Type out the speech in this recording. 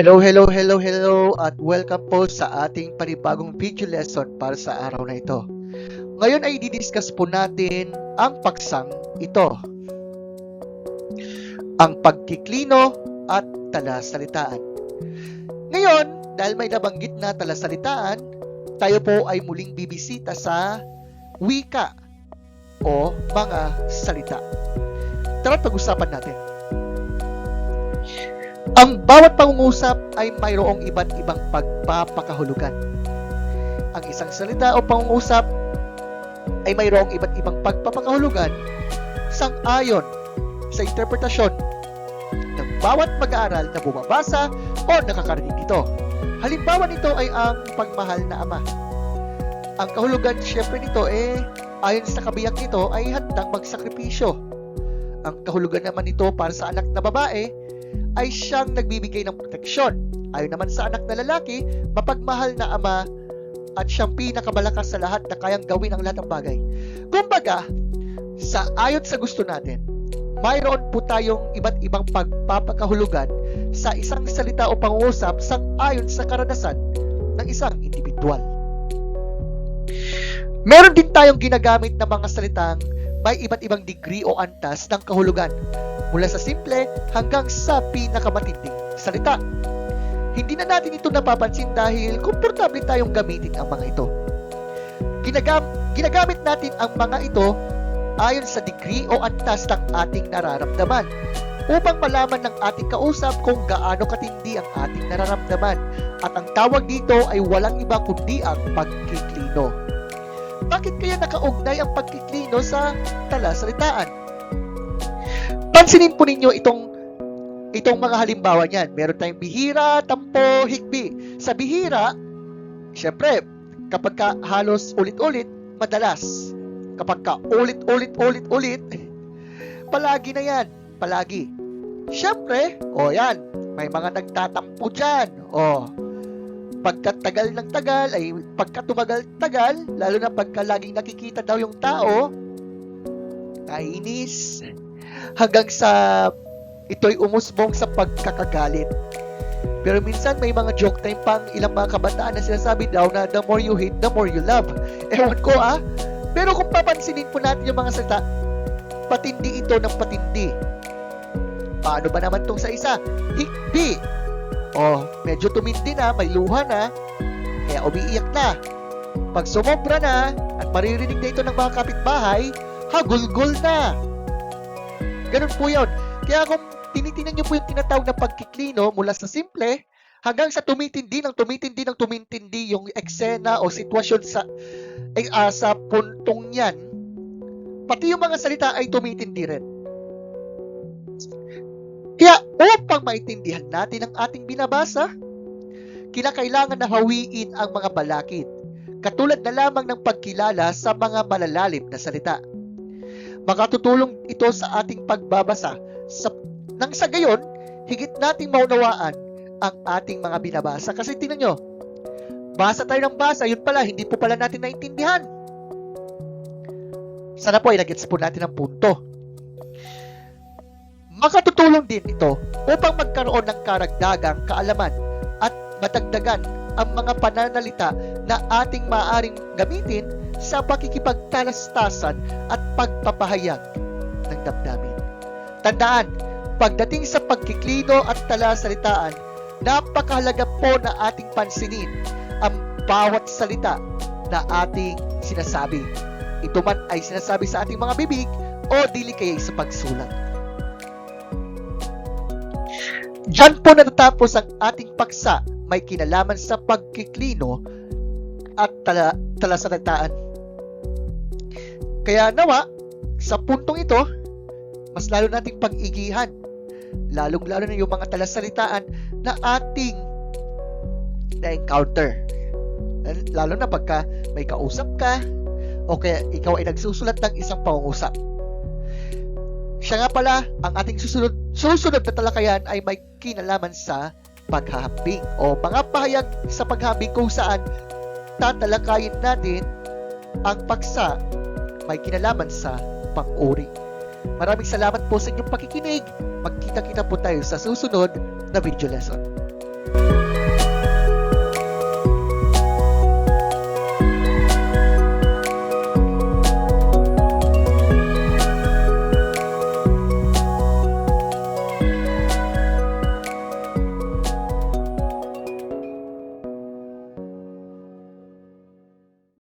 Hello, hello, hello, hello at welcome po sa ating panibagong video lesson para sa araw na ito. Ngayon ay didiscuss po natin ang paksang ito. Ang pagkiklino at talasalitaan. Ngayon, dahil may nabanggit na talasalitaan, tayo po ay muling bibisita sa wika o mga salita. Tara pag-usapan natin. Ang bawat pangungusap ay mayroong iba't ibang pagpapakahulugan. Ang isang salita o pangungusap ay mayroong iba't ibang pagpapakahulugan sang-ayon sa interpretasyon ng bawat mag-aaral na bumabasa o nakakarinig nito. Halimbawa nito ay ang pagmahal na ama. Ang kahulugan siyempre nito eh ayon sa kabiyak nito ay handang magsakripisyo. Ang kahulugan naman nito para sa anak na babae ay siyang nagbibigay ng proteksyon. Ayon naman sa anak na lalaki, mapagmahal na ama at siyang pinakamalakas sa lahat na kayang gawin ang lahat ng bagay. Kumbaga, sa ayon sa gusto natin, mayroon po tayong iba't ibang pagpapakahulugan sa isang salita o pangungusap sang ayon sa karanasan ng isang individual. Meron din tayong ginagamit na mga salitang may iba't ibang degree o antas ng kahulugan mula sa simple hanggang sa pinakamatinding salita. Hindi na natin ito napapansin dahil komportable tayong gamitin ang mga ito. Ginagam ginagamit natin ang mga ito ayon sa degree o antas ng ating nararamdaman upang malaman ng ating kausap kung gaano katindi ang ating nararamdaman at ang tawag dito ay walang iba kundi ang pagkiklino. Bakit kaya nakaugnay ang pagkiklino sa talasalitaan? Pansinin po ninyo itong itong mga halimbawa niyan. Meron tayong bihira, tampo, higbi. Sa bihira, syempre, kapag ka halos ulit-ulit, madalas. Kapag ka ulit-ulit-ulit-ulit, palagi na yan. Palagi. Syempre, o oh yan, may mga nagtatampo dyan. O, pagkatagal ng tagal, ay pagka tumagal-tagal, lalo na pagka laging nakikita daw yung tao, kainis, hanggang sa ito'y umusbong sa pagkakagalit. Pero minsan may mga joke time pang ilang mga kabataan na sinasabi daw na the more you hate, the more you love. Ewan ko ah. Pero kung papansinin po natin yung mga salita, patindi ito ng patindi. Paano ba naman tong sa isa? Hikbi. Oh, medyo tumindi na, may luha na, kaya umiiyak na. Pag sumobra na, at maririnig na ito ng mga kapitbahay, hagulgol na. Ganun po yun. Kaya kung tinitingnan nyo po yung tinatawag na pagkiklino mula sa simple hanggang sa tumitindi ng tumitindi ng tumintindi yung eksena o sitwasyon sa eh, uh, sa puntong yan, pati yung mga salita ay tumitindi rin. Kaya upang maintindihan natin ang ating binabasa, kinakailangan na hawiin ang mga balakid, katulad na lamang ng pagkilala sa mga malalalim na salita. Makatutulong ito sa ating pagbabasa sa, nang sa gayon, higit nating maunawaan ang ating mga binabasa. Kasi tingnan nyo, basa tayo ng basa, yun pala, hindi po pala natin naintindihan. Sana po ay nagets po natin ang punto. Makatutulong din ito upang magkaroon ng karagdagang kaalaman at matagdagan ang mga pananalita na ating maaring gamitin sa pakikipagtalastasan at pagpapahayag ng damdamin. Tandaan, pagdating sa pagkiklino at talasalitaan, napakahalaga po na ating pansinin ang bawat salita na ating sinasabi. Ito man ay sinasabi sa ating mga bibig o dili kaya sa pagsulat. Diyan po natatapos ang ating paksa may kinalaman sa pagkiklino at tala, talasalitaan. Kaya nawa, sa puntong ito, mas lalo nating pag-igihan, lalong-lalo na yung mga talasalitaan na ating na-encounter. Lalo na pagka may kausap ka, o kaya ikaw ay nagsusulat ng isang pangungusap. Siya nga pala, ang ating susunod, susunod na talakayan ay may kinalaman sa paghahambing o mga pahayag sa paghahambing kung saan tatalakayin natin ang paksa may kinalaman sa pang-uri. Maraming salamat po sa inyong pakikinig. Magkita-kita po tayo sa susunod na video lesson.